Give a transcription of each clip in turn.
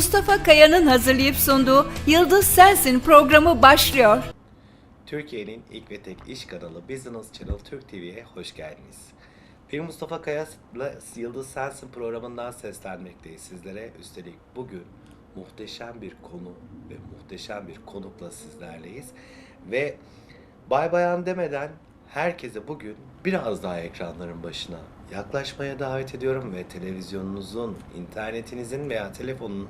Mustafa Kaya'nın hazırlayıp sunduğu Yıldız Sensin programı başlıyor. Türkiye'nin ilk ve tek iş kanalı Business Channel Türk TV'ye hoş geldiniz. Ben Mustafa Kaya'la Yıldız Sensin programından seslenmekteyiz sizlere. Üstelik bugün muhteşem bir konu ve muhteşem bir konukla sizlerleyiz. Ve bay bayan demeden herkese bugün biraz daha ekranların başına yaklaşmaya davet ediyorum ve televizyonunuzun, internetinizin veya telefonun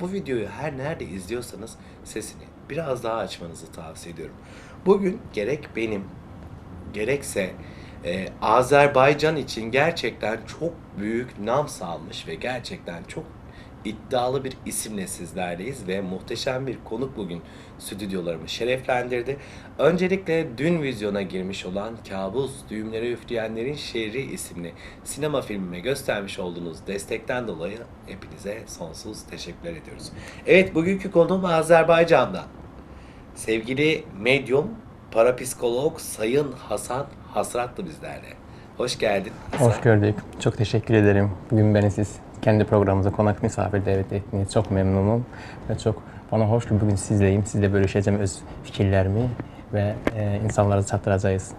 bu videoyu her nerede izliyorsanız sesini biraz daha açmanızı tavsiye ediyorum. Bugün gerek benim gerekse e, Azerbaycan için gerçekten çok büyük nam salmış ve gerçekten çok iddialı bir isimle sizlerleyiz ve muhteşem bir konuk bugün stüdyolarımı şereflendirdi. Öncelikle dün vizyona girmiş olan Kabus Düğümlere Üfleyenlerin Şehri isimli sinema filmime göstermiş olduğunuz destekten dolayı hepinize sonsuz teşekkürler ediyoruz. Evet bugünkü konuğum Azerbaycan'dan. Sevgili medyum, parapsikolog Sayın Hasan Hasratlı bizlerle. Hoş geldin Hasan. Hoş gördük. Çok teşekkür ederim. Bugün beni siz kendi programınıza konak misafir davet ettiniz. Çok memnunum ve çok bana hoş bugün sizleyim. Sizle bölüşeceğim öz fikirlerimi ve e, insanlara çattıracağız.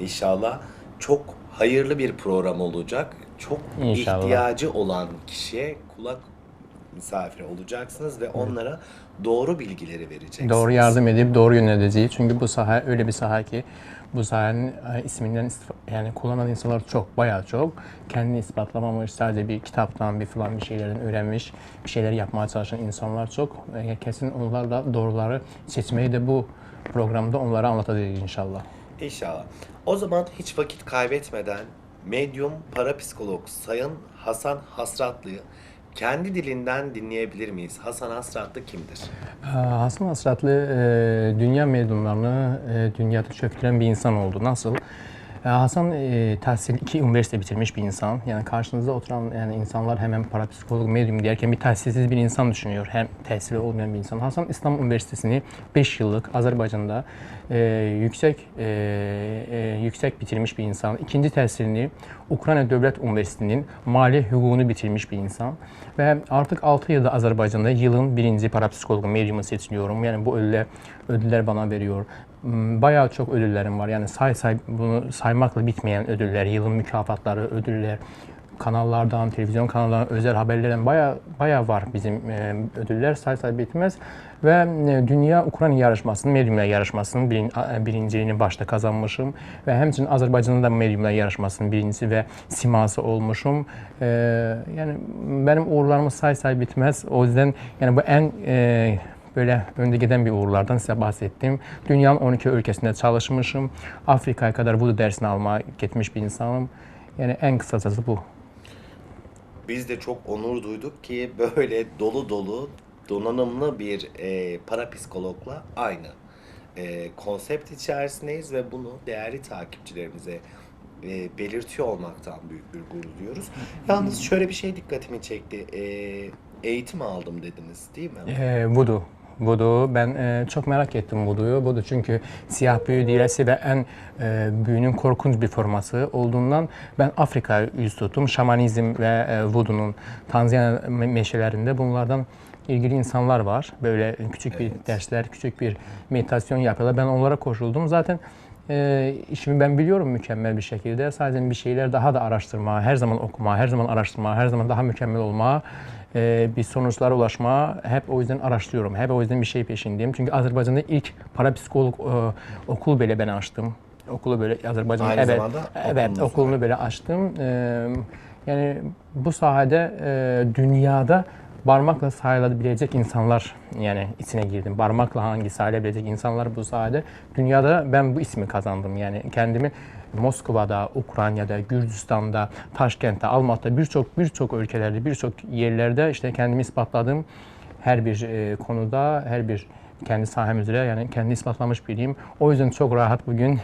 İnşallah çok hayırlı bir program olacak. Çok İnşallah. ihtiyacı olan kişiye kulak misafiri olacaksınız ve onlara doğru bilgileri vereceksiniz. Doğru yardım edip doğru yöneteceğiz. Çünkü bu saha öyle bir saha ki bu sahanın e, isminden yani kullanan insanlar çok, bayağı çok. Kendini ispatlamamış, sadece bir kitaptan, bir falan bir şeylerden öğrenmiş, bir şeyler yapmaya çalışan insanlar çok. E, Kesin onlarla doğruları seçmeyi de bu programda onlara anlatacağız inşallah. İnşallah. O zaman hiç vakit kaybetmeden medyum parapsikolog Sayın Hasan Hasratlı'yı kendi dilinden dinleyebilir miyiz? Hasan Hasratlı kimdir? Ee, Hasan Hasratlı e, dünya medyumlarını e, dünyada çöktüren bir insan oldu. Nasıl? Ee, Hasan e, tahsil iki üniversite bitirmiş bir insan. Yani karşınızda oturan yani insanlar hemen parapsikolog, medyum derken bir tahsilsiz bir insan düşünüyor. Hem tahsili olmayan bir insan. Hasan İslam Üniversitesi'ni 5 yıllık Azerbaycan'da e, yüksek e, e, yüksek bitirmiş bir insan. İkinci tahsilini Ukrayna Devlet Üniversitesi'nin mali hukukunu bitirmiş bir insan. Ve artık 6 yılda Azerbaycan'da yılın birinci parapsikologu medyumu seçiliyorum. Yani bu ödüller, ödüller bana veriyor. Hmm, Bayağı çok ödüllerim var. Yani say say bunu saymakla bitmeyen ödüller, yılın mükafatları, ödüller, kanallardan, televizyon kanallarından, özel haberlerden bayağı bayağı var bizim e, ödüller say say bitmez. Ve e, Dünya Ukrayna yarışmasının, medyumlar yarışmasının birin, birinciliğini başta kazanmışım. Ve hemçinin Azerbaycan'da da medyumlar yarışmasının birincisi ve siması olmuşum. E, yani benim uğurlarımız say say bitmez. O yüzden yani bu en e, böyle önde giden bir uğurlardan size bahsettim. Dünyanın 12 ülkesinde çalışmışım. Afrika'ya kadar bu dersini almaya gitmiş bir insanım. Yani en kısacası bu. Biz de çok onur duyduk ki böyle dolu dolu donanımlı bir e, parapsikologla aynı e, konsept içerisindeyiz ve bunu değerli takipçilerimize e, belirtiyor olmaktan büyük bir gurur duyuyoruz. Yalnız şöyle bir şey dikkatimi çekti. E, eğitim aldım dediniz değil mi? Ee, Voodoo. Voodoo. Ben e, çok merak ettim Voodoo'yu. Voodoo çünkü siyah büyü dilesi ve en e, büyünün korkunç bir forması olduğundan ben Afrika yüz tuttum. Şamanizm ve e, Voodoo'nun Tanzanya me- meşelerinde bunlardan ilgili insanlar var. Böyle küçük bir Evet. dersler, küçük bir meditasyon yapıyorlar. Ben onlara koşuldum. Zaten e, işimi ben biliyorum mükemmel bir şekilde. Sadece bir şeyler daha da araştırma, her zaman okuma, her zaman araştırma, her zaman daha mükemmel olma, e, bir sonuçlara ulaşma hep o yüzden araştırıyorum. Hep o yüzden bir şey peşindeyim. Çünkü Azerbaycan'da ilk parapsikolog e, okul bile ben açtım. Okulu böyle Azerbaycan'da Aynı evet, evet okulunu var. böyle açtım. E, yani bu sahada e, dünyada parmakla sayılabilecek insanlar yani içine girdim. Parmakla hangi sayılabilecek insanlar bu sahada. Dünyada ben bu ismi kazandım. Yani kendimi Moskova'da, Ukrayna'da, Gürcistan'da, Taşkent'te, Almaty'da birçok birçok ülkelerde, birçok yerlerde işte kendimi ispatladım. Her bir e, konuda, her bir kendi sahem üzere yani kendi ispatlamış biriyim. O yüzden çok rahat bugün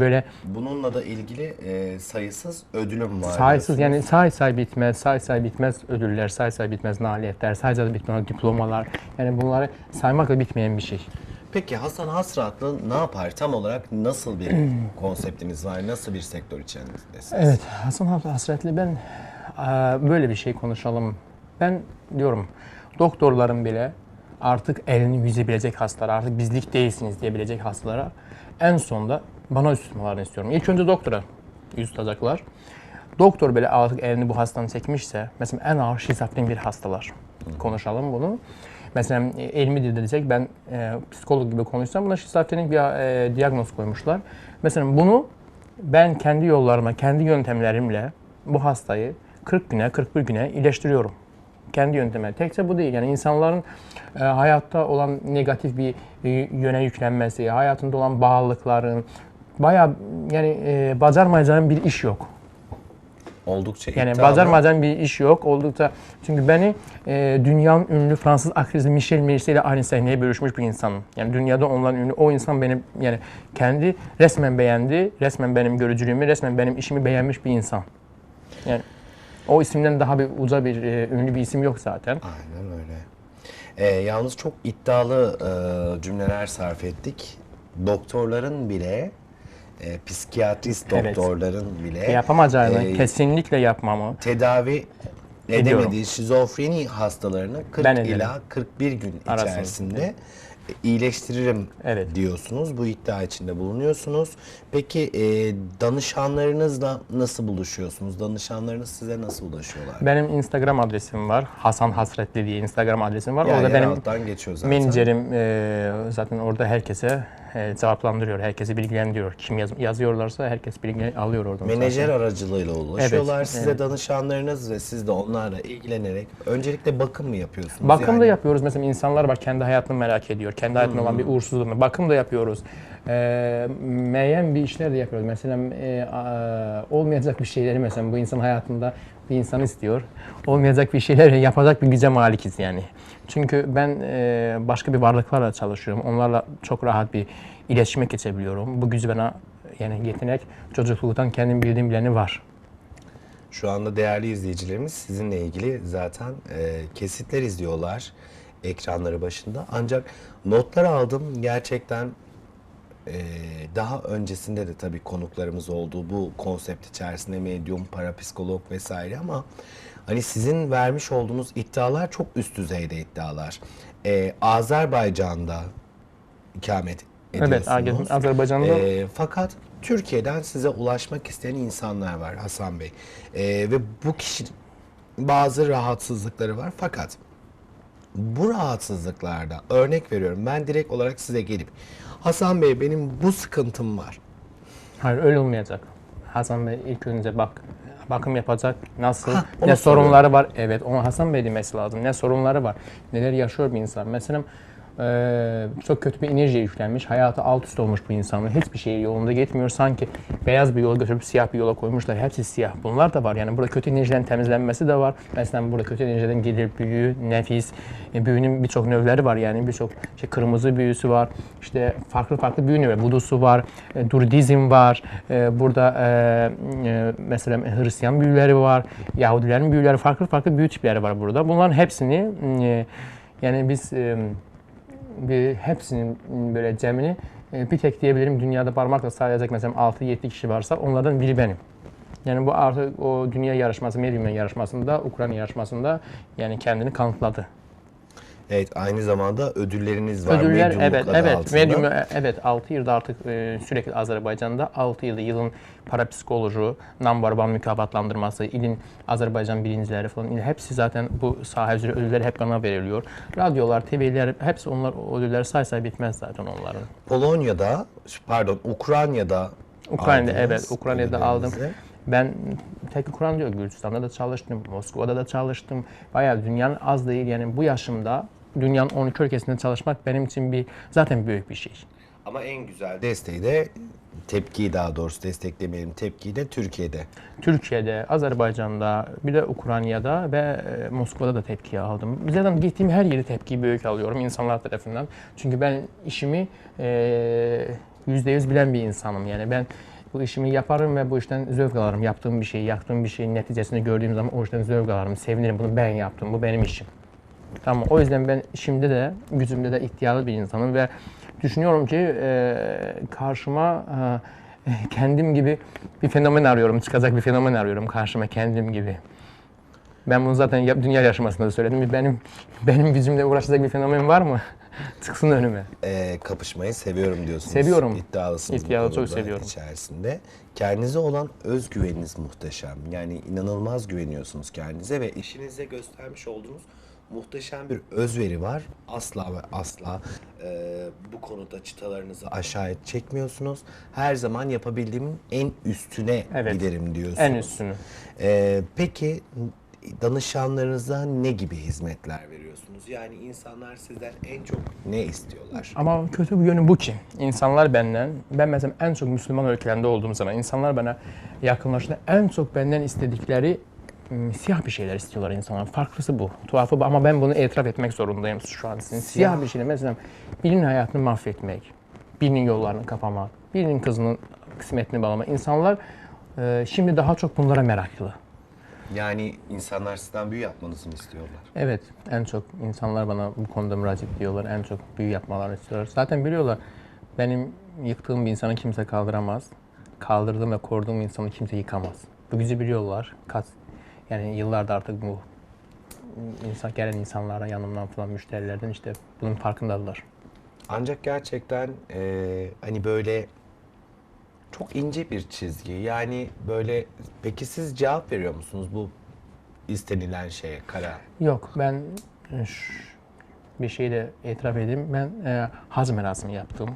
böyle Bununla da ilgili e, sayısız ödülüm var. sayısız yani say say bitmez, say say bitmez ödüller, say say bitmez nailiyetler, say say bitmez diplomalar. Yani bunları saymakla bitmeyen bir şey. Peki Hasan Hasratlı ne yapar? Tam olarak nasıl bir konseptiniz var? Nasıl bir sektör içerisindesiniz? Evet Hasan Has- Hasretli ben eee, böyle bir şey konuşalım. Ben diyorum doktorların bile artık elini yüzebilecek hastalara, artık bizlik değilsiniz diyebilecek hastalara en sonda bana üst tutmalarını istiyorum. İlk önce doktora yüz tutacaklar. Doktor bile artık elini bu hastanın çekmişse, mesela en ağır şizofren bir hastalar. Konuşalım bunu. Mesela e, elimi didilecek, ben e, psikolog gibi konuşsam buna şizofrenik bir e, diagnoz koymuşlar. Mesela bunu ben kendi yollarıma, kendi yöntemlerimle bu hastayı 40 güne, 41 güne iyileştiriyorum. Kendi yönteme. Tekse bu değil. Yani insanların e, hayatta olan negatif bir e, yöne yüklenmesi, hayatında olan bağlılıkların, bayağı yani e, bacarmayacağım bir iş yok. Oldukça Yani iddialı. bacarmayacağım bir iş yok. Oldukça çünkü beni e, dünyanın ünlü Fransız aktrizi Michel Mercier ile aynı sahneye bölüşmüş bir insanım. Yani dünyada onların ünlü o insan benim yani kendi resmen beğendi, resmen benim görücülüğümü, resmen benim işimi beğenmiş bir insan. Yani o isimden daha bir uca bir e, ünlü bir isim yok zaten. Aynen öyle. Ee, yalnız çok iddialı e, cümleler sarf ettik. Doktorların bile, e, psikiyatrist Evet. doktorların bile Yapamayacağını e, kesinlikle yapmamı. tedavi Ediyorum. edemediği şizofreni hastalarını 40 Ben ederim. ila 41 gün Arasında. içerisinde e, iyileştiririm Evet. diyorsunuz. Bu iddia içinde bulunuyorsunuz. Peki e, danışanlarınızla nasıl buluşuyorsunuz? Danışanlarınız size nasıl ulaşıyorlar? Benim Instagram adresim var. Hasan Hasretli diye Instagram adresim var. Yani Orada yer benim alttan geçiyor zaten. Menajerim e, zaten orada herkese e, cevaplandırıyor, herkesi bilgilendiriyor. Kim yaz- yazıyorlarsa herkes bilgi alıyor oradan. Menajer zaten. aracılığıyla ulaşıyorlar Evet, size evet. danışanlarınız ve siz de onlarla ilgilenerek öncelikle bakım mı yapıyorsunuz? Bakım Yani da yapıyoruz. Mesela insanlar var kendi hayatını merak ediyor. Kendi hayatında olan bir uğursuzluk mu? Bakım da yapıyoruz. E, meyen bir işler de yapıyoruz. Mesela e, a- olmayacak bir şeyleri mesela bu insan hayatında bir insan istiyor. Olmayacak bir şeyler yapacak bir güce malikiz yani. Çünkü ben e, başka bir varlıklarla çalışıyorum. Onlarla çok rahat bir iletişime geçebiliyorum. Bu gücü bana yani yetenek çocukluktan kendim bildiğim bileni var. Şu anda değerli izleyicilerimiz sizinle ilgili zaten e, kesitler izliyorlar ekranları başında. Ancak notlar aldım gerçekten e, daha öncesinde de tabii konuklarımız oldu bu konsept içerisinde medyum, parapsikolog vesaire ama hani sizin vermiş olduğunuz iddialar çok üst düzeyde iddialar. E, Azerbaycan'da ikamet ediyorsunuz. Evet, Azerbaycan'da E, fakat Türkiye'den size ulaşmak isteyen insanlar var Hasan Bey. E, ve bu kişi bazı rahatsızlıkları var fakat bu rahatsızlıklarda örnek veriyorum ben direkt olarak size gelip Hasan Bey benim bu sıkıntım var. Hayır öyle olmayacak. Hasan Bey ilk önce bak bakım yapacak. Nasıl? Ha, ne sorunları var? Evet, onu Hasan Bey demesi lazım. Ne sorunları var? Neler yaşıyor bir insan? Mesela eee, çok kötü bir enerji yüklenmiş. Hayatı alt üst olmuş bu insanın. Hiçbir şey yolunda gitmiyor. Sanki beyaz bir yola götürüp siyah bir yola koymuşlar. Hepsi siyah. Bunlar da var. Yani burada kötü enerjiden temizlenmesi de var. Mesela burada kötü enerjiden gelir büyü, nefis. E, büyünün birçok növleri var. Yani birçok şey kırmızı büyüsü var. İşte farklı farklı büyü növleri. Vudusu var. E, Durdizm var. E, burada e, mesela Hristiyan büyüleri var. Yahudilerin büyüleri farklı farklı büyü tipleri var burada. Bunların hepsini yani biz bir hepsinin belə cəmini e, bir tək deyə bilirim dünyada barmaqla sayacaq məsələn 6-7 kişi varsa, onlardan biri bənim. Yəni bu artıq o dünya yarışması, Medium'un yarışmasında, Ukrayna yarışmasında yəni kəndini kanıtladı. Evet aynı zamanda ödülleriniz var. Ödüller Medyumluk evet adı evet altında. Medyum evet 6 yılda artık e, sürekli Azerbaycan'da 6 yılda yılın parapsikoloju, number one mükafatlandırması, ilin Azerbaycan birincileri falan hepsi zaten bu saha üzere ödüller hep bana veriliyor. Radyolar, TV'ler hepsi onlar o ödülleri say say bitmez zaten onların. Polonya'da pardon Ukrayna'da Ukrayna'da aldınız evet Ukrayna'da aldım. Ben tek Ukrayna'da yok, Gürcistan'da da çalıştım, Moskova'da da çalıştım. Bayağı dünyanın az değil yani bu yaşımda dünyanın 12 ülkesinde çalışmak benim için bir zaten büyük bir şey. Ama en güzel desteği de tepkiyi daha doğrusu desteklemeyelim tepkiyi de Türkiye'de. Türkiye'de, Azerbaycan'da, bir de Ukrayna'da ve e, Moskova'da da tepki aldım. Zaten gittiğim her yere tepkiyi büyük alıyorum insanlar tarafından. Çünkü ben işimi e, yüzde yüz bilen bir insanım. Yani ben bu işimi yaparım ve bu işten zevk alırım. Yaptığım bir şeyi, yaptığım bir şeyin neticesini gördüğüm zaman o işten zevk alırım. Sevinirim. Bunu ben yaptım. Bu benim işim. Tamam. O yüzden ben şimdi de gücümde de ihtiyarlı bir insanım ve düşünüyorum ki e, karşıma e, kendim gibi bir fenomen arıyorum. Çıkacak bir fenomen arıyorum karşıma kendim gibi. Ben bunu zaten ya- dünya yarışmasında da söyledim. Benim benim gücümle uğraşacak bir fenomen var mı? Çıksın önüme. Ee, kapışmayı seviyorum diyorsunuz. Seviyorum. İddialısınız İddialı, çok seviyorum. içerisinde. Kendinize olan özgüveniniz muhteşem. Yani inanılmaz güveniyorsunuz kendinize ve işinize göstermiş olduğunuz muhteşem bir özveri var. Asla ve asla e, bu konuda çıtalarınızı aşağıya çekmiyorsunuz. Her zaman yapabildiğimin en üstüne Evet. giderim diyorsunuz. En üstünü. Ee, peki danışanlarınıza ne gibi hizmetler veriyorsunuz? Yani insanlar sizden en çok ne istiyorlar? Ama kötü bir yönü bu ki insanlar benden, ben mesela en çok Müslüman ülkelerinde olduğum zaman insanlar bana yakınlaştığında en çok benden istedikleri siyah bir şeyler istiyorlar insanlar. Farklısı bu. Tuhafı bu ama ben bunu itiraf etmek zorundayım şu an sizin. Siyah, Siyah. bir şeyle mesela birinin hayatını mahvetmek, birinin yollarını kapamak, birinin kızının kısmetini bağlamak. İnsanlar e, şimdi daha çok bunlara meraklı. Yani insanlar sizden büyü yapmanızı mı istiyorlar? Evet, en çok insanlar bana bu konuda müracaat ediyorlar. En çok büyü yapmalarını istiyorlar. Zaten biliyorlar benim yıktığım bir insanı kimse kaldıramaz. Kaldırdığım ve koruduğum insanı kimse yıkamaz. Bu gücü biliyorlar. Kaç, yani yıllarda artık bu insan gelen insanlara yanımdan falan müşterilerden işte bunun farkındadılar. Ancak gerçekten eee, hani böyle çok ince bir çizgi. Yani böyle peki siz cevap veriyor musunuz bu istenilen şeye kara? Yok ben e, bir şey de itiraf edeyim. Ben e, haz merasimi yaptım.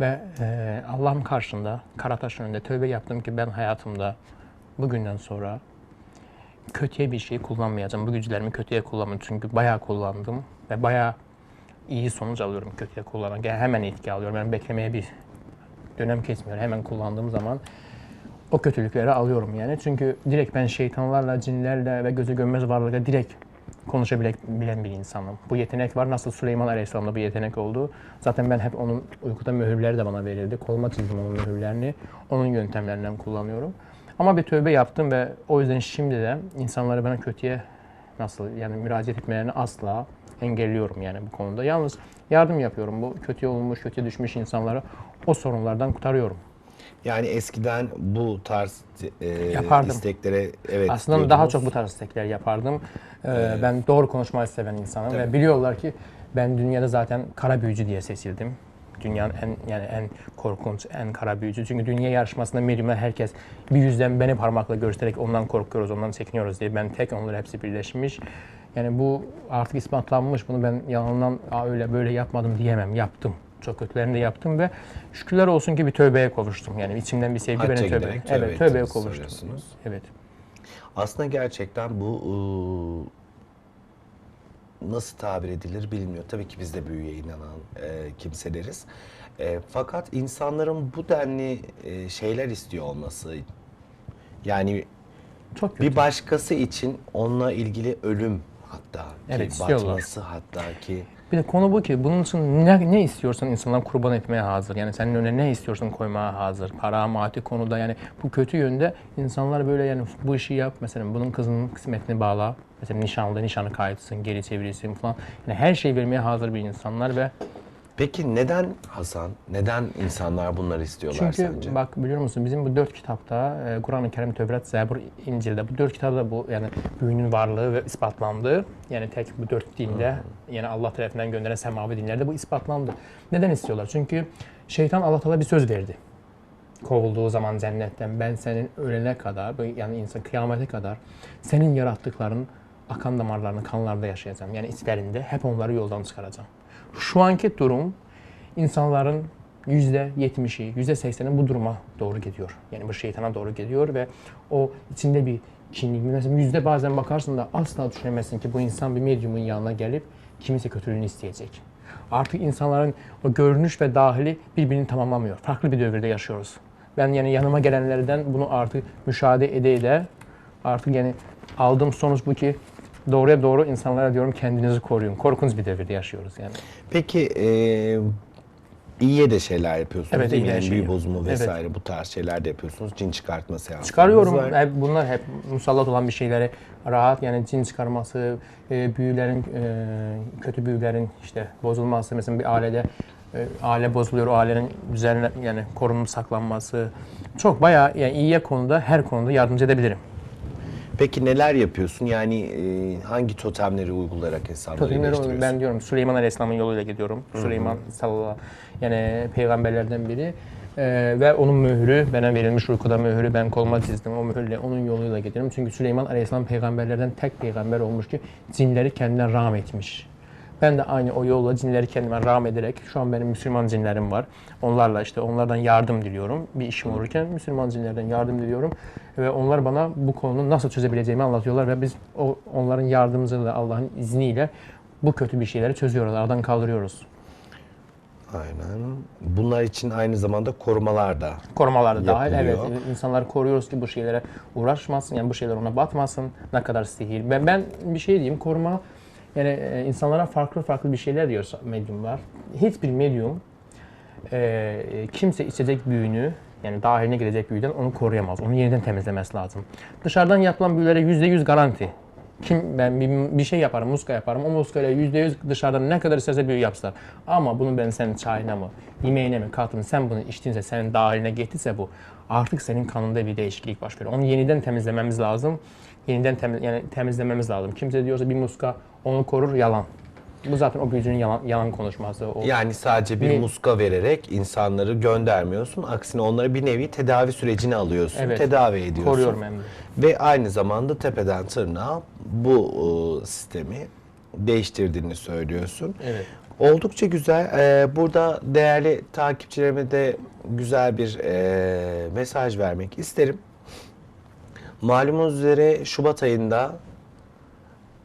Ve e, Allah'ın karşısında, Karataş'ın önünde tövbe yaptım ki ben hayatımda bugünden sonra kötüye bir şey kullanmayacağım. Bu güçlerimi kötüye kullanmayacağım. Çünkü bayağı kullandım ve bayağı iyi sonuç alıyorum kötüye kullanan. Yani hemen etki alıyorum. Yani beklemeye bir dönem kesmiyor. Hemen kullandığım zaman o kötülükleri alıyorum yani. Çünkü direkt ben şeytanlarla, cinlerle ve göze görmez varlıkla direkt konuşabilen bir insanım. Bu yetenek var. Nasıl Süleyman Aleyhisselam'da bu yetenek oldu. Zaten ben hep onun uykuda mühürleri de bana verildi. Koluma çizdim onun mühürlerini. Onun yöntemlerinden kullanıyorum. Ama bir tövbe yaptım ve o yüzden şimdi de insanları bana kötüye nasıl yani müracaat etmelerini asla engelliyorum yani bu konuda. Yalnız yardım yapıyorum. Bu kötüye olmuş, kötüye düşmüş insanları o sorunlardan kurtarıyorum. Yani eskiden bu tarz eee, Yapardım. isteklere evet Aslında daha diyordunuz. çok bu tarz istekler yapardım. Ee, Ben doğru konuşmayı seven insanım ve biliyorlar ki ben dünyada zaten kara büyücü diye seçildim. Dünyanın en yani en korkunç, en kara büyücü. Çünkü dünya yarışmasında Meryem'e herkes bir yüzden beni parmakla göstererek ondan korkuyoruz, ondan çekiniyoruz diye. Ben tek onlar hepsi birleşmiş. Yani bu artık ispatlanmış. Bunu ben yalandan öyle böyle yapmadım diyemem. Yaptım. Çok kötülerini de yaptım ve şükürler olsun ki bir tövbeye kavuştum. Yani içimden bir sevgi Hacca beni tövbe. tövbe Evet, tövbeye kavuştum. Evet. Aslında gerçekten bu nasıl tabir edilir bilmiyor. Tabii ki biz de büyüye inanan e, kimseleriz. E, fakat insanların bu denli e, şeyler istiyor olması yani Çok kötü. bir başkası için onunla ilgili ölüm hatta Evet, ki batması hatta ki Bir de konu bu ki bunun için ne, ne istiyorsan insanlar kurban etmeye hazır. Yani senin önüne ne istiyorsan koymaya hazır. Para, maddi konuda yani bu kötü yönde insanlar böyle yani bu işi yap. Mesela bunun kızının kısmetini bağla. Mesela nişanlı, nişanı kayıtsın, geri çevirsin falan. Yani her şeyi vermeye hazır bir insanlar ve Peki neden Hasan? Neden insanlar bunları istiyorlar Çünkü sence? bak biliyor musun bizim bu dört kitapta e, Kur'an-ı Kerim, Tevrat, Zebur, İncil'de bu dört kitapta bu yani büyünün varlığı ve ispatlandığı yani tek bu dört dinde yani Allah tarafından gönderen semavi dinlerde bu ispatlandı. Neden istiyorlar? Çünkü şeytan Allah Teala bir söz verdi. Kovulduğu zaman cennetten ben senin ölene kadar yani insan kıyamete kadar senin yarattıkların akan damarlarını kanlarda yaşayacağım. Yani içlerinde hep onları yoldan çıkaracağım. Şu anki durum insanların yüzde yetmişi, yüzde sekseni bu duruma doğru gidiyor. Yani bu şeytana doğru gidiyor ve o içinde bir kinlik. Mesela yüzde bazen bakarsın da asla düşünemezsin ki bu insan bir medyumun yanına gelip kimisi kötülüğünü isteyecek. Artık insanların o görünüş ve dahili birbirini tamamlamıyor. Farklı bir devirde yaşıyoruz. Ben yani yanıma gelenlerden bunu artık müşahede ede ede artık yani aldığım sonuç bu ki doğruya doğru insanlara diyorum kendinizi koruyun. Korkunç bir devirde yaşıyoruz yani. Peki e, iyiye de şeyler yapıyorsunuz Evet, değil mi? Yani şey büyü bozumu Evet. vesaire bu tarz şeyler de yapıyorsunuz. Cin çıkartma seanslarınız Çıkarıyorum. var. Hep bunlar hep musallat olan bir şeyleri rahat yani cin çıkarması, e, büyülerin e, kötü büyülerin işte bozulması mesela bir ailede e, aile bozuluyor, o ailenin üzerine yani korunup saklanması çok bayağı yani iyiye konuda her konuda yardımcı edebilirim. Peki neler yapıyorsun? Yani e, hangi totemleri uygulayarak hesapları Totemleri ben diyorum Süleyman Aleyhisselam'ın yoluyla gidiyorum. Süleyman sallallahu yani peygamberlerden biri. Ee, ve onun mührü, bana verilmiş uykuda mührü ben koluma dizdim. O mühürle onun yoluyla gidiyorum. Çünkü Süleyman Aleyhisselam peygamberlerden tek peygamber olmuş ki cinleri kendine rağm etmiş. Ben de aynı o yolla cinleri kendime rağm ederek şu an benim Müslüman cinlerim var. Onlarla işte onlardan yardım diliyorum. Bir işim olurken Müslüman cinlerden yardım diliyorum. Ve onlar bana bu konunun nasıl çözebileceğimi anlatıyorlar ve biz o onların yardımıyla Allah'ın izniyle bu kötü bir şeyleri çözüyoruz, aradan kaldırıyoruz. Aynen. Bunlar için aynı zamanda korumalar da. Korumalar da dahil. Evet, Yapılıyor. koruyoruz ki bu şeylere uğraşmasın, yani bu şeyler ona batmasın. Ne kadar sihir. Ben, ben bir şey diyeyim, koruma yani e, insanlara farklı farklı bir şeyler diyor medyumlar. Hiçbir medyum e, kimse içecek büyünü yani dahiline girecek büyüden onu koruyamaz. Onu yeniden temizlemesi lazım. Dışarıdan yapılan büyülere %100 garanti. Kim ben bir, bir şey yaparım, muska yaparım. O muskayla %100 dışarıdan ne kadar isterse büyü yapsınlar. Ama bunu ben senin çayına mı, yemeğine mi kattım, sen bunu içtiğinse, senin dahiline gittiyse bu artık senin kanında bir değişiklik baş veriyor. Onu yeniden temizlememiz lazım. Yeniden temiz, yani temizlememiz lazım. Kimse diyorsa bir muska onu korur, yalan. Bu zaten o büyücünün yalan, yalan konuşması. O, Yani sadece bir Ne? muska vererek insanları göndermiyorsun. Aksine onları bir nevi tedavi sürecine alıyorsun. Evet. Tedavi ediyorsun. koruyorum hem de. Ve aynı zamanda tepeden tırnağa bu e, sistemi değiştirdiğini söylüyorsun. Evet. Oldukça güzel. Ee, burada değerli takipçilerime de güzel bir e, mesaj vermek isterim. Malumunuz üzere Şubat ayında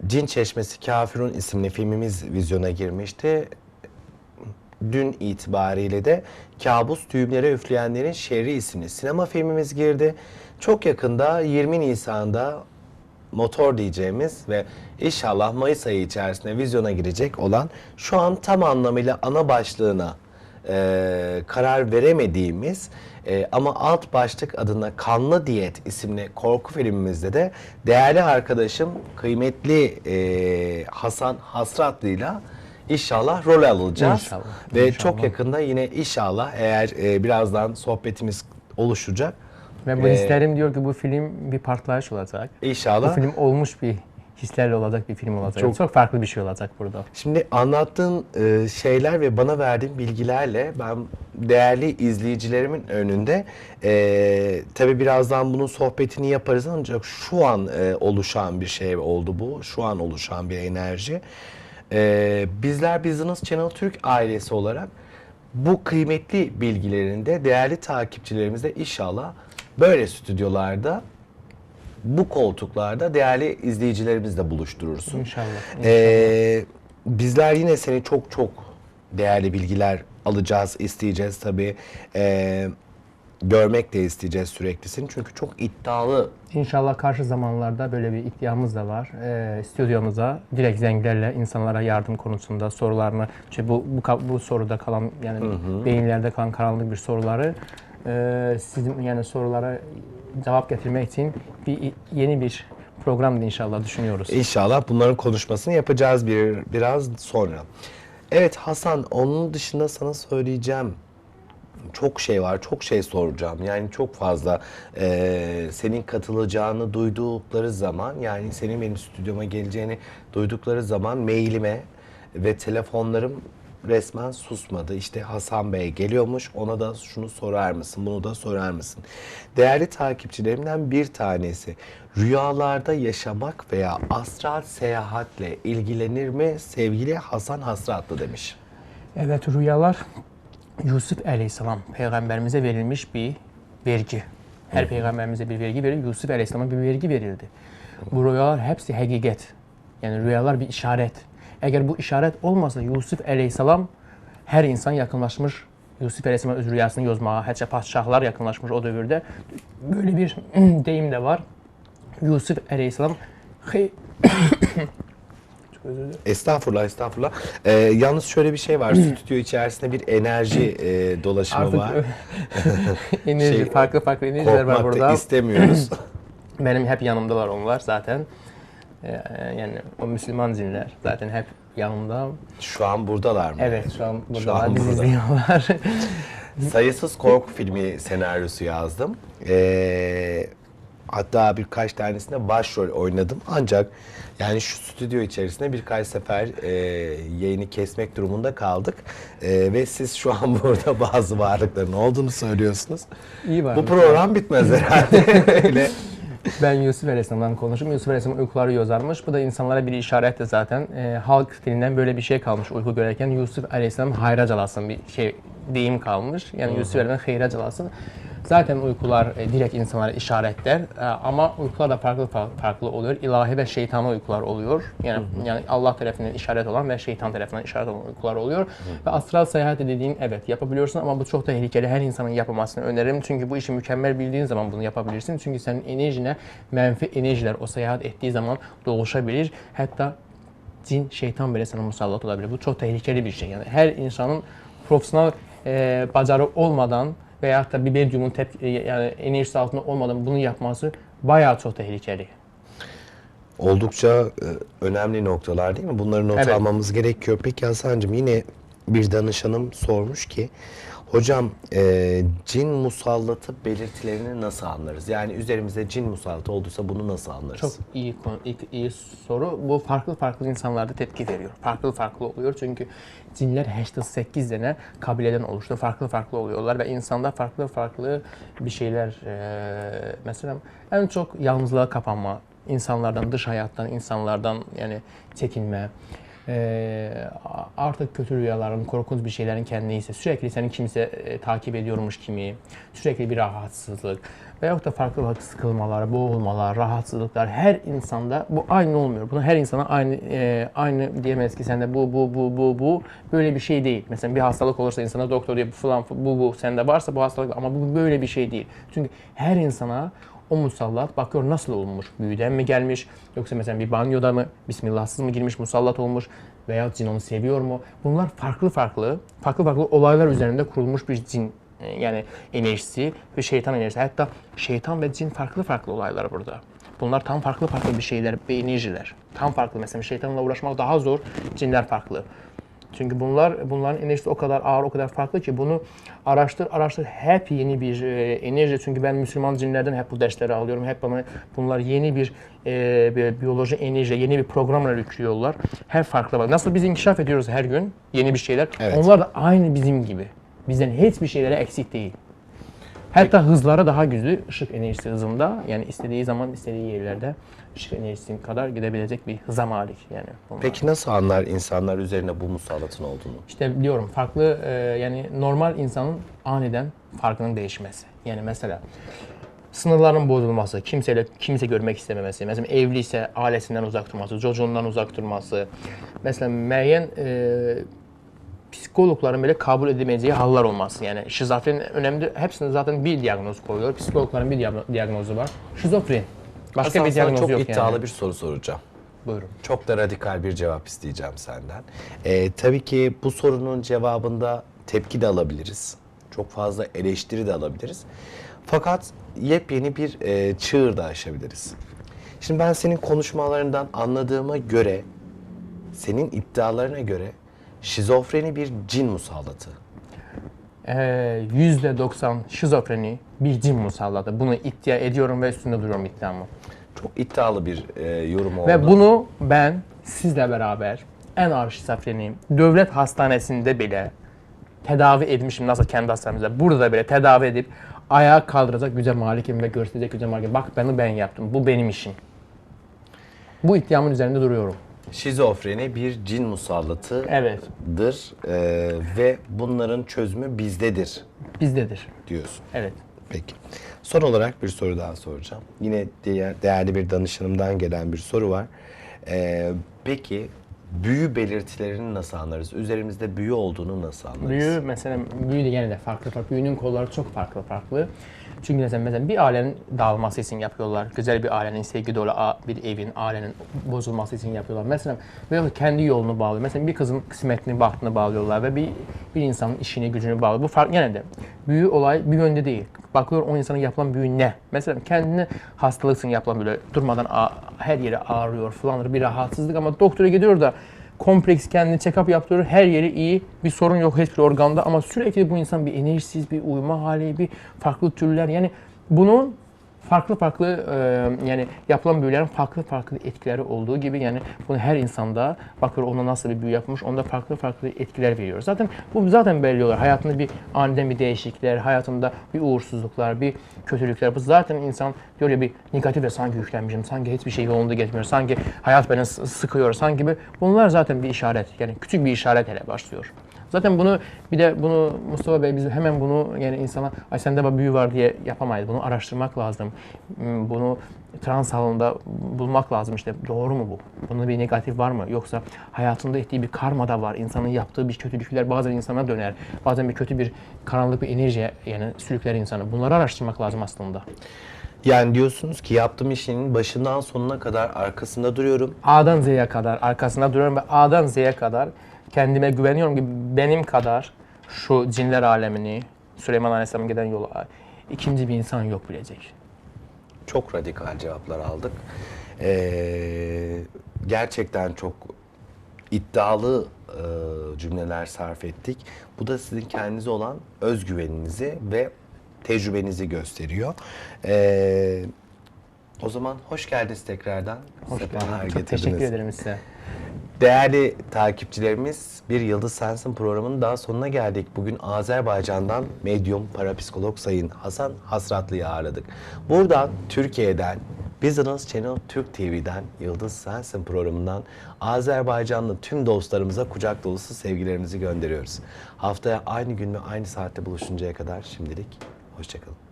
Cin Çeşmesi Kafirun isimli filmimiz vizyona girmişti. Dün itibariyle de Kabus Düğümlere Üfleyenlerin Şerri isimli sinema filmimiz girdi. Çok yakında 20 Nisan'da motor diyeceğimiz ve inşallah Mayıs ayı içerisinde vizyona girecek olan şu an tam anlamıyla ana başlığına e, karar veremediğimiz e, ama alt başlık adına Kanlı Diyet isimli korku filmimizde de değerli arkadaşım kıymetli e, Hasan Hasratlı'yla inşallah rol alacağız. İnşallah, Ve inşallah. çok yakında yine inşallah eğer e, birazdan sohbetimiz oluşacak. Ve bu Ee, hislerim diyor ki bu film bir partlayış olacak. Bu İnşallah. film olmuş bir hislerle olacak bir film olacak. Çok- Çok, farklı bir şey olacak burada. Şimdi anlattığın e, şeyler ve bana verdiğin bilgilerle ben değerli izleyicilerimin önünde e, tabii birazdan bunun sohbetini yaparız ancak şu an e, oluşan bir şey oldu bu. Şu an oluşan bir enerji. E, bizler Business Channel Türk ailesi olarak bu kıymetli bilgilerinde değerli takipçilerimizle inşallah böyle stüdyolarda bu koltuklarda değerli izleyicilerimizle buluşturursun. İnşallah. Ee, bizler yine seni çok çok değerli bilgiler alacağız, isteyeceğiz tabii. Ee, görmek de isteyeceğiz süreklisin. Çünkü çok iddialı. İnşallah karşı zamanlarda böyle bir ihtiyacımız da var. Ee, stüdyomuza direkt zengilerle insanlara yardım konusunda sorularını, işte bu, bu, bu soruda kalan yani beyinlerde kalan karanlık bir soruları e, sizin yani sorulara cevap getirmek için bir yeni bir program inşallah düşünüyoruz. İnşallah bunların konuşmasını yapacağız bir biraz sonra. Evet Hasan, onun dışında sana söyleyeceğim çok şey var, çok şey soracağım. Yani çok fazla eee, senin katılacağını duydukları zaman, yani senin benim stüdyoma geleceğini duydukları zaman mailime ve telefonlarım resmen susmadı. İşte Hasan Bey geliyormuş, ona da şunu sorar mısın, bunu da sorar mısın? Değerli takipçilerimden bir tanesi, rüyalarda yaşamak veya astral seyahatle ilgilenir mi sevgili Hasan Hasratlı demiş. Evet rüyalar Yusuf Aleyhisselam peygamberimize verilmiş bir vergi. Her peygamberimize bir vergi verir. Yusuf Aleyhisselam'a bir vergi verildi. Bu rüyalar hepsi hakikat. Yani rüyalar bir işaret. Eğer bu işaret olmasa Yusuf Aleyhisselam her insan yakınlaşmış Yusuf Aleyhisselam öz rüyasını yazmaya, hatta padişahlar yakınlaşmış o dövrde. Böyle bir deyim de var. Yusuf özür dilerim. Estağfurullah, estağfurullah. Ee, yalnız şöyle bir şey var. Stüdyo içerisinde bir enerji e, dolaşımı Artık var. enerji, Şey, farklı farklı enerjiler var burada. istemiyoruz. Benim hep yanımdalar onlar zaten. Ee, yani o Müslüman zinler zaten hep yanımda. Şu an buradalar mı? Evet şu an an buradalar, bizi burada. izliyorlar. Sayısız korku filmi senaryosu yazdım. Ee, Hatta birkaç tanesinde başrol oynadım. Ancak yani şu stüdyo içerisinde birkaç sefer e, yayını kesmek durumunda kaldık. E, ve siz şu an burada bazı varlıkların olduğunu söylüyorsunuz. İyi var. Bu program bitmez herhalde. Öyle. Ben Yusuf Aleyhisselam'dan konuşurum. Yusuf Aleyhisselam uykuları yazarmış. Bu da insanlara bir işarettir zaten. Ee, halk dilinden böyle bir şey kalmış uyku görerken. Yusuf Aleyhisselam hayra calasın bir şey deyim kalmış. Yani Yusuf Aleyhisselam hayra calasın. Zaten uykular e, direkt insanlara işaretler E, ama uykular da farklı fa- farklı oluyor. İlahi ve şeytani uykular oluyor. Yani yani Allah tarafından işaret olan ve şeytan tarafından işaret olan uykular oluyor. Ve astral seyahat dediğin evet yapabiliyorsun ama bu çok tehlikeli. Her insanın yapılmasını öneririm. Çünkü bu işi mükemmel bildiğin zaman bunu yapabilirsin. Çünkü senin enerjine menfi enerjiler o seyahat ettiği zaman doluşabilir. Hatta cin, şeytan bile sana musallat olabilir. Bu çok tehlikeli bir şey. Yani her insanın profesyonel e, bacarı olmadan veyahut da bir medyumun tep- e, yani enerjisi altında olmadan bunu yapması bayağı çok tehlikeli. Oldukça e, önemli noktalar değil mi? Bunları not Evet. almamız gerekiyor. Peki Hasan'cığım yine bir danışanım sormuş ki Hocam e, cin musallatı belirtilerini nasıl anlarız? Yani üzerimizde cin musallatı olduysa bunu nasıl anlarız? Çok iyi konu, iyi, iyi soru. Bu farklı farklı insanlarda tepki veriyor. Farklı farklı oluyor çünkü cinler 88 tane kabileden oluştu. Farklı farklı oluyorlar ve insanda farklı farklı bir şeyler eee, mesela en çok yalnızlığa kapanma, insanlardan, dış hayattan, insanlardan yani çekinme, eee, artık kötü rüyaların, korkunç bir şeylerin kendine ise sürekli seni kimse e, takip ediyormuş gibi, sürekli bir rahatsızlık veyahut da farklı farklı sıkılmalar, boğulmalar, rahatsızlıklar her insanda bu aynı olmuyor. Bunu her insana aynı e, aynı diyemeyiz ki sende bu bu bu bu bu böyle bir şey değil. Mesela bir hastalık olursa insana doktor diyor bu falan bu bu sende varsa bu hastalık ama bu böyle bir şey değil. Çünkü her insana o musallat bakıyor nasıl olmuş? Büyüden mi gelmiş? Yoksa mesela bir banyoda mı bismillahsız mı girmiş musallat olmuş? Veya cin onu seviyor mu? Bunlar farklı farklı, farklı farklı olaylar üzerinde kurulmuş bir cin e, yani enerjisi ve şeytan enerjisi. Hatta şeytan ve cin farklı farklı olaylar burada. Bunlar tam farklı farklı bir şeyler ve enerjiler. Tam farklı. Mesela şeytanla uğraşmak daha zor, cinler farklı. Çünkü bunlar bunların enerjisi o kadar ağır, o kadar farklı ki bunu araştır, araştır. Hep yeni bir e, enerji. Çünkü ben Müslüman cinlerden hep bu dersleri alıyorum. Hep bana bunlar yeni bir, e, bir biyoloji enerji, yeni bir programla yüklüyorlar. Hep farklı. Bak, Nasıl biz inkişaf ediyoruz her gün yeni bir şeyler. Evet. Onlar da aynı bizim gibi. Bizden hiçbir şeylere eksik değil. Hatta hızları daha güçlü ışık enerjisi hızında. Yani istediği zaman istediği yerlerde enerjisi kadar gidebilecek bir hıza malik yani. bunlar. Peki nasıl anlar insanlar üzerine bu musallatın olduğunu? İşte biliyorum farklı e, yani normal insanın aniden farkının değişmesi. Yani mesela sınırların bozulması, kimseyle kimse görmek istememesi, mesela evliyse ailesinden uzak durması, çocuğundan uzak durması, mesela müeyyen e, psikologların bile kabul edemeyeceği hallar olması. Yani şizofren önemli. Hepsinde zaten bir diagnoz koyuyor. Psikologların bir diagno- diagnozu var. Şizofren. Başka Hasan bir sana diagnoz çok yok iddialı yani. bir soru soracağım. Buyurun. Çok da radikal bir cevap isteyeceğim senden. Ee, tabii ki bu sorunun cevabında tepki de alabiliriz. Çok fazla eleştiri de alabiliriz. Fakat yepyeni bir e, çığır da aşabiliriz. Şimdi ben senin konuşmalarından anladığıma göre, senin iddialarına göre şizofreni bir cin musallatı. Ee, %90 şizofreni bir cin musallatı. Bunu iddia ediyorum ve üstünde duruyorum iddiamı. Çok iddialı bir e, yorum oldu. Ve bunu ben sizle beraber en ağır şizofreniyim. Devlet hastanesinde bile tedavi edmişim nasıl kendi hastanemizde. Burada bile tedavi edip ayağa kaldıracak güce malikim ve gösterecek güce malikim. Bak beni ben yaptım. Bu benim işim. Bu iddiamın üzerinde duruyorum. Şizofreni bir cin musallatıdır Evet. e, ve bunların çözümü bizdedir Bizdedir. diyorsun. Evet. Peki. Son olarak bir soru daha soracağım. Yine diğer, değerli bir danışanımdan gelen bir soru var. Ee, peki büyü belirtilerini nasıl anlarız? Üzerimizde büyü olduğunu nasıl anlarız? Büyü mesela büyü de gene de farklı farklı. Büyünün kolları çok farklı farklı. Çünkü mesela, mesela bir ailenin dağılması için yapıyorlar. Güzel bir ailenin, sevgi dolu bir evin, ailenin bozulması için yapıyorlar. Mesela böyle kendi yolunu bağlıyor. Mesela bir kızın kısmetini, bahtını bağlıyorlar ve bir bir insanın işini, gücünü bağlıyor. Bu fark gene de büyü olay bir yönde değil. Bakıyor o insana yapılan büyü ne? Mesela kendine hastalık için yapılan böyle durmadan her yeri ağrıyor falan bir rahatsızlık ama doktora gidiyor da kompleks kendini check-up yaptırıyor. Her yeri iyi. Bir sorun yok hiçbir organda ama sürekli bu insan bir enerjisiz, bir uyuma hali, bir farklı türler. Yani bunun farklı farklı e, yani yapılan büyülerin farklı farklı etkileri olduğu gibi yani bunu her insanda bakıyor ona nasıl bir büyü yapmış onda farklı farklı etkiler veriyor. Zaten bu zaten belli olur. Hayatında bir aniden bir değişiklikler, hayatında bir uğursuzluklar, bir kötülükler. Bu zaten insan diyor ya bir negatif ve sanki yüklenmişim, sanki hiçbir şey yolunda gitmiyor, sanki hayat beni sıkıyor, sanki bir bunlar zaten bir işaret. Yani küçük bir işaret hele başlıyor. Zaten bunu bir de bunu Mustafa Bey biz hemen bunu yani insana ay sende bir büyü var diye yapamayız. Bunu araştırmak lazım. Hmm, Bunu trans halinde bulmak lazım işte doğru mu bu? Bunun bir negatif var mı? Yoksa hayatında ettiği bir karma da var. İnsanın yaptığı bir kötülükler bazen insana döner. Bazen bir kötü bir karanlık bir enerji yani sürükler insanı. Bunları araştırmak lazım aslında. Yani diyorsunuz ki yaptığım işin başından sonuna kadar arkasında duruyorum. A'dan Z'ye kadar arkasında duruyorum ve A'dan Z'ye kadar kendime güveniyorum ki benim kadar şu cinler alemini, Süleyman Aleyhisselam'ın giden yolu ikinci bir insan yok bilecek. Çok radikal cevaplar aldık. Ee, gerçekten çok iddialı e, cümleler sarf ettik. Bu da sizin kendinize olan özgüveninizi ve tecrübenizi gösteriyor. Ee, o zaman hoş geldiniz tekrardan. Hoş Sefalar geldin. Çok getirdiniz. teşekkür ederim size. Değerli takipçilerimiz, Bir Yıldız Sensin programının daha sonuna geldik. Bugün Azerbaycan'dan medyum parapsikolog Sayın Hasan Hasratlı'yı ağırladık. Buradan Türkiye'den Business Channel Türk TV'den Yıldız Sensin programından Azerbaycanlı tüm dostlarımıza kucak dolusu sevgilerimizi gönderiyoruz. Haftaya aynı gün ve aynı saatte buluşuncaya kadar şimdilik hoşçakalın.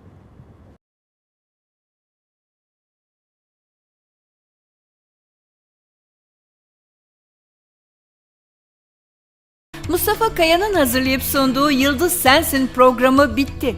Mustafa Kaya'nın hazırlayıp sunduğu Yıldız Sensin programı bitti.